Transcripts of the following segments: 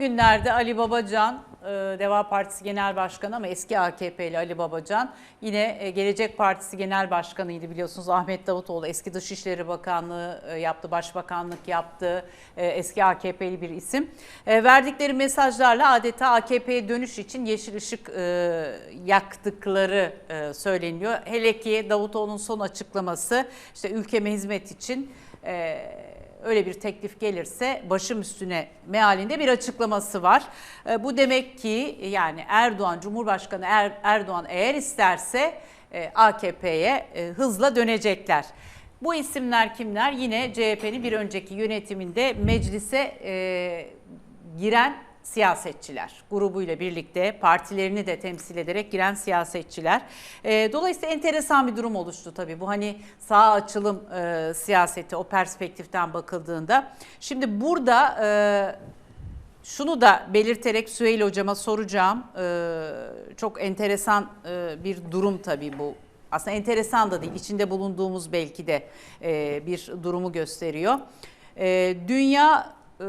Günlerde Ali Babacan, e, Deva Partisi Genel Başkanı ama eski AKP'li Ali Babacan yine e, Gelecek Partisi Genel Başkanıydı biliyorsunuz. Ahmet Davutoğlu eski Dışişleri Bakanlığı e, yaptı, Başbakanlık yaptı. Eski AKP'li bir isim. Verdikleri mesajlarla adeta AKP'ye dönüş için yeşil ışık yaktıkları söyleniyor. Hele ki Davutoğlu'nun son açıklaması işte ülkeme hizmet için öyle bir teklif gelirse başım üstüne mealinde bir açıklaması var. E, Bu demek ki yani Erdoğan, Cumhurbaşkanı Er- Erdoğan eğer isterse e, AKP'ye e, hızla dönecekler. Bu isimler kimler? Yine CHP'nin bir önceki yönetiminde meclise e, giren siyasetçiler grubuyla birlikte partilerini de temsil ederek giren siyasetçiler. E, dolayısıyla enteresan bir durum oluştu tabii. Bu hani sağ açılım e, siyaseti o perspektiften bakıldığında. Şimdi burada e, şunu da belirterek Süheyl hocama soracağım. E, çok enteresan e, bir durum tabii bu. Aslında enteresan da değil. İçinde bulunduğumuz belki de e, bir durumu gösteriyor. E, dünya e,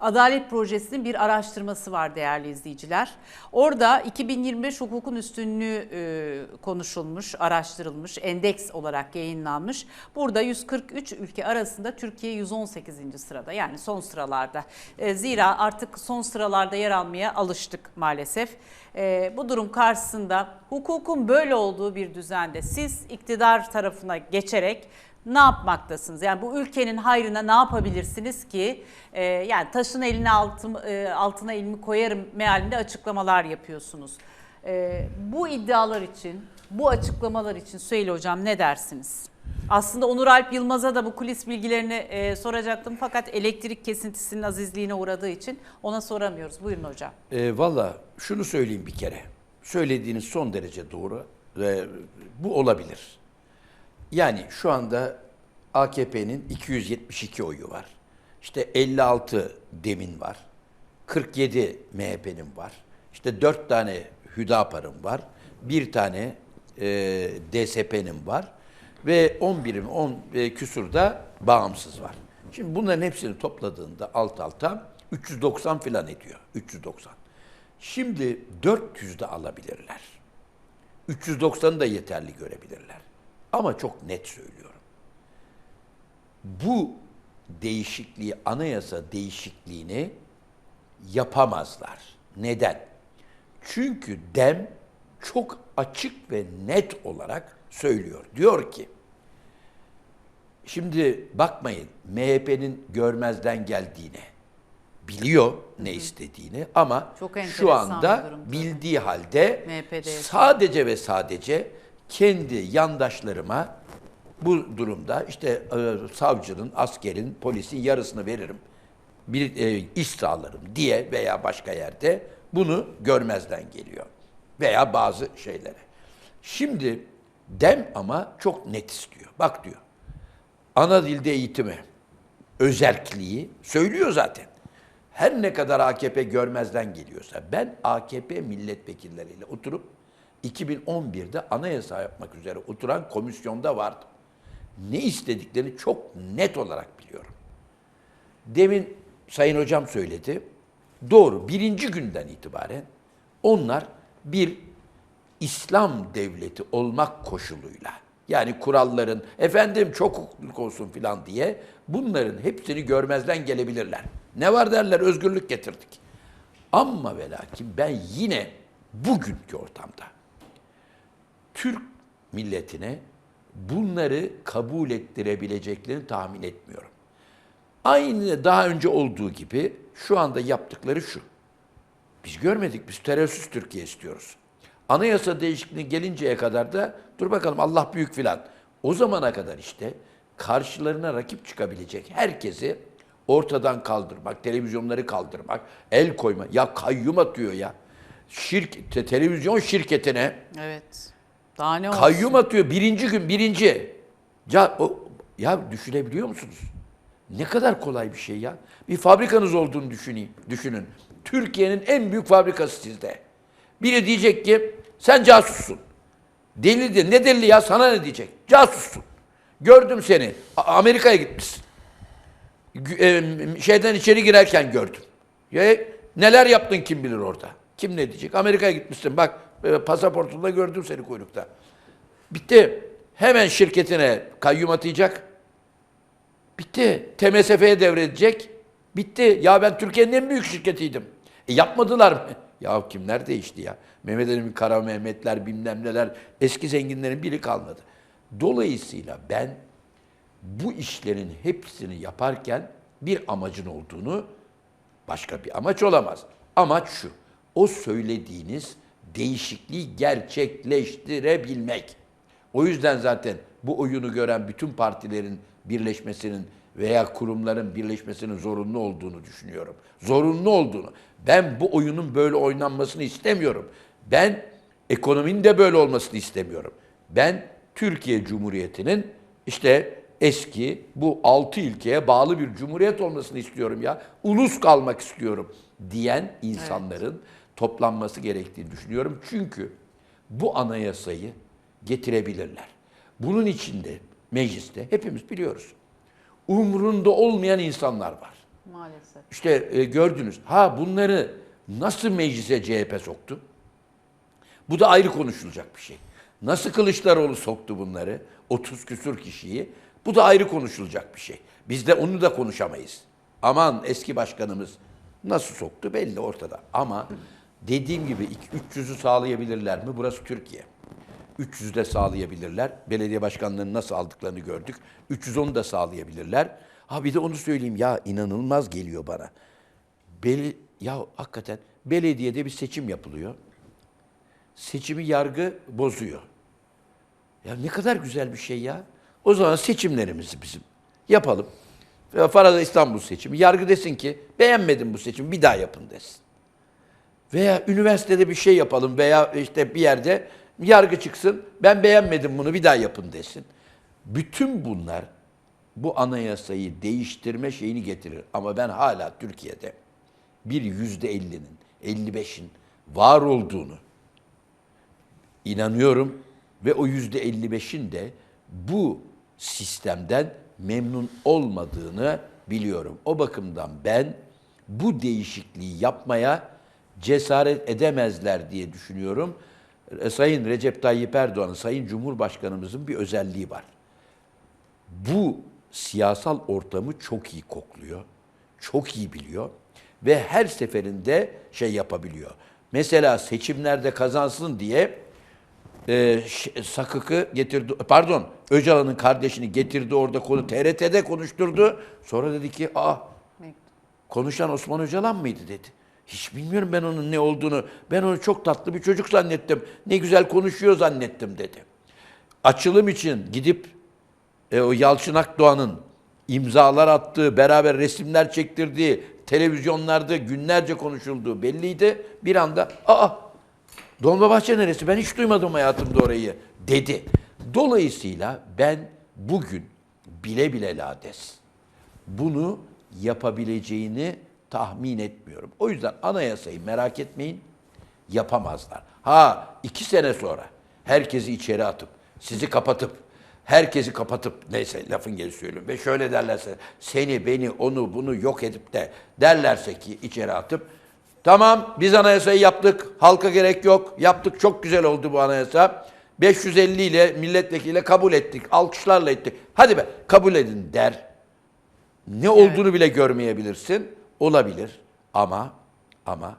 Adalet Projesi'nin bir araştırması var değerli izleyiciler. Orada 2025 hukukun üstünlüğü e, konuşulmuş, araştırılmış, endeks olarak yayınlanmış. Burada 143 ülke arasında Türkiye 118. sırada yani son sıralarda. E, zira artık son sıralarda yer almaya alıştık maalesef. E, bu durum karşısında hukukun böyle olduğu bir düzende siz iktidar tarafına geçerek ne yapmaktasınız? Yani bu ülkenin hayrına ne yapabilirsiniz ki? Ee, yani taşın eline altım, e, altına elimi koyarım mealinde açıklamalar yapıyorsunuz. Ee, bu iddialar için, bu açıklamalar için Süheyl Hocam ne dersiniz? Aslında Onur Alp Yılmaz'a da bu kulis bilgilerini e, soracaktım fakat elektrik kesintisinin azizliğine uğradığı için ona soramıyoruz. Buyurun hocam. E, Valla şunu söyleyeyim bir kere. Söylediğiniz son derece doğru. E, bu olabilir. Yani şu anda AKP'nin 272 oyu var. İşte 56 demin var. 47 MHP'nin var. İşte 4 tane Hüdapar'ın var. Bir tane e, DSP'nin var. Ve 11'im 10 e, küsur da bağımsız var. Şimdi bunların hepsini topladığında alt alta 390 falan ediyor. 390. Şimdi 400 de alabilirler. 390'ı da yeterli görebilirler. Ama çok net söylüyorum. Bu değişikliği, anayasa değişikliğini yapamazlar. Neden? Çünkü DEM çok açık ve net olarak söylüyor. Diyor ki, şimdi bakmayın MHP'nin görmezden geldiğine, biliyor ne istediğini ama Çok şu anda bildiği halde MHP'de sadece ve sadece kendi yandaşlarıma bu durumda işte e, savcının, askerin, polisin yarısını veririm. Bir e, iş sağlarım diye veya başka yerde bunu görmezden geliyor. Veya bazı şeylere. Şimdi dem ama çok net istiyor. Bak diyor. Ana dilde eğitimi, özerkliği söylüyor zaten. Her ne kadar AKP görmezden geliyorsa ben AKP milletvekilleriyle oturup 2011'de anayasa yapmak üzere oturan komisyonda vardım. Ne istediklerini çok net olarak biliyorum. Demin Sayın Hocam söyledi. Doğru. Birinci günden itibaren onlar bir İslam devleti olmak koşuluyla yani kuralların efendim çok hukukluk olsun filan diye bunların hepsini görmezden gelebilirler. Ne var derler özgürlük getirdik. Ama ve lakin ben yine bugünkü ortamda Türk milletine bunları kabul ettirebileceklerini tahmin etmiyorum. Aynı daha önce olduğu gibi şu anda yaptıkları şu. Biz görmedik, biz terörsüz Türkiye istiyoruz. Anayasa değişikliği gelinceye kadar da dur bakalım Allah büyük filan. O zamana kadar işte karşılarına rakip çıkabilecek herkesi ortadan kaldırmak, televizyonları kaldırmak, el koyma. Ya kayyum atıyor ya. Şirk, te- televizyon şirketine Evet. Daha ne olsun? Kayyum atıyor birinci gün birinci. Ya, o, ya düşünebiliyor musunuz? Ne kadar kolay bir şey ya. Bir fabrikanız olduğunu düşüneyim, düşünün. Türkiye'nin en büyük fabrikası sizde. Biri diyecek ki sen casussun. Deli de ne delili ya sana ne diyecek? Casussun. Gördüm seni. Amerika'ya gitmişsin. gü- e, şeyden içeri girerken gördüm. Ya, neler yaptın kim bilir orada. Kim ne diyecek? Amerika'ya gitmişsin bak e, pasaportunda gördüm seni kuyrukta. Bitti. Hemen şirketine kayyum atayacak. Bitti. TMSF'ye devredecek. Bitti. Ya ben Türkiye'nin en büyük şirketiydim. E yapmadılar mı? Ya kimler değişti ya? Mehmet Ali Kara Mehmetler bilmem neler eski zenginlerin biri kalmadı. Dolayısıyla ben bu işlerin hepsini yaparken bir amacın olduğunu başka bir amaç olamaz. Amaç şu. O söylediğiniz değişikliği gerçekleştirebilmek. O yüzden zaten bu oyunu gören bütün partilerin birleşmesinin veya kurumların birleşmesinin zorunlu olduğunu düşünüyorum. Zorunlu olduğunu. Ben bu oyunun böyle oynanmasını istemiyorum. Ben ekonominin de böyle olmasını istemiyorum. Ben Türkiye Cumhuriyeti'nin işte eski bu altı ilkeye bağlı bir cumhuriyet olmasını istiyorum ya. Ulus kalmak istiyorum diyen insanların toplanması gerektiğini düşünüyorum. Çünkü bu anayasayı getirebilirler. Bunun içinde mecliste hepimiz biliyoruz. Umrunda olmayan insanlar var. Maalesef. İşte e, gördünüz. Ha bunları nasıl meclise CHP soktu? Bu da ayrı konuşulacak bir şey. Nasıl Kılıçdaroğlu soktu bunları? 30 küsur kişiyi. Bu da ayrı konuşulacak bir şey. Biz de onu da konuşamayız. Aman eski başkanımız nasıl soktu belli ortada. Ama dediğim gibi iki- 300'ü sağlayabilirler mi? Burası Türkiye. 300'ü de sağlayabilirler. Belediye başkanlarını nasıl aldıklarını gördük. 310'u da sağlayabilirler. Ha bir de onu söyleyeyim ya inanılmaz geliyor bana. Beli, ya hakikaten belediyede bir seçim yapılıyor. Seçimi yargı bozuyor. Ya ne kadar güzel bir şey ya. O zaman seçimlerimizi bizim yapalım. Farada İstanbul seçimi. Yargı desin ki beğenmedim bu seçimi bir daha yapın desin. Veya üniversitede bir şey yapalım veya işte bir yerde yargı çıksın ben beğenmedim bunu bir daha yapın desin. Bütün bunlar bu anayasayı değiştirme şeyini getirir. Ama ben hala Türkiye'de bir yüzde ellinin, 55'in var olduğunu inanıyorum ve o yüzde 55'in de bu sistemden memnun olmadığını biliyorum. O bakımdan ben bu değişikliği yapmaya cesaret edemezler diye düşünüyorum. E, Sayın Recep Tayyip Erdoğan'ın, Sayın Cumhurbaşkanımızın bir özelliği var. Bu siyasal ortamı çok iyi kokluyor, çok iyi biliyor ve her seferinde şey yapabiliyor. Mesela seçimlerde kazansın diye e, Sakık'ı getirdi, pardon Öcalan'ın kardeşini getirdi orada konu TRT'de konuşturdu. Sonra dedi ki ah konuşan Osman Öcalan mıydı dedi. Hiç bilmiyorum ben onun ne olduğunu. Ben onu çok tatlı bir çocuk zannettim. Ne güzel konuşuyor zannettim dedi. Açılım için gidip e, o Yalçın Akdoğan'ın imzalar attığı, beraber resimler çektirdiği, televizyonlarda günlerce konuşulduğu belliydi. Bir anda aa Dolmabahçe neresi? Ben hiç duymadım hayatımda orayı dedi. Dolayısıyla ben bugün bile bile lades bunu yapabileceğini tahmin etmiyorum. O yüzden anayasayı merak etmeyin yapamazlar. Ha iki sene sonra herkesi içeri atıp sizi kapatıp herkesi kapatıp neyse lafın gelişi söylüyorum ve şöyle derlerse seni beni onu bunu yok edip de derlerse ki içeri atıp tamam biz anayasayı yaptık halka gerek yok yaptık çok güzel oldu bu anayasa 550 ile milletvekiliyle kabul ettik alkışlarla ettik hadi be kabul edin der ne olduğunu bile görmeyebilirsin. Olabilir ama ama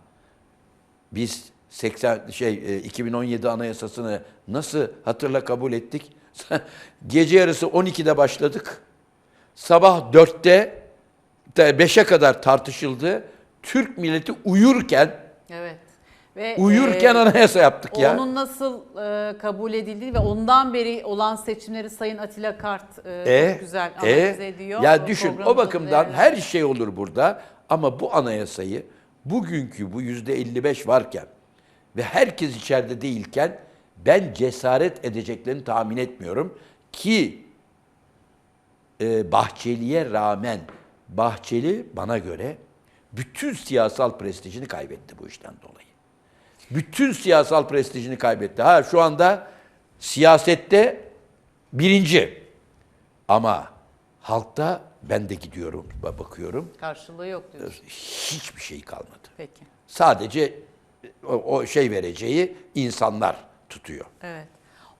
biz 80 şey e, 2017 anayasasını nasıl hatırla kabul ettik? Gece yarısı 12'de başladık. Sabah 4'te de 5'e kadar tartışıldı. Türk milleti uyurken Evet. Ve uyurken e, anayasa yaptık ya. Onun nasıl e, kabul edildiği ve ondan beri olan seçimleri Sayın Atilla Kart e, E, çok güzel e, analiz ediyor. Ya düşün o bakımdan her şey olur burada ama bu anayasayı bugünkü bu yüzde 55 varken ve herkes içeride değilken ben cesaret edeceklerini tahmin etmiyorum ki e, Bahçeli'ye rağmen Bahçeli bana göre bütün siyasal prestijini kaybetti bu işten dolayı. Bütün siyasal prestijini kaybetti. Ha şu anda siyasette birinci. Ama Halkta ben de gidiyorum bakıyorum Karşılığı yok diyorsun. hiçbir şey kalmadı. Peki. Sadece o, o şey vereceği insanlar tutuyor. Evet.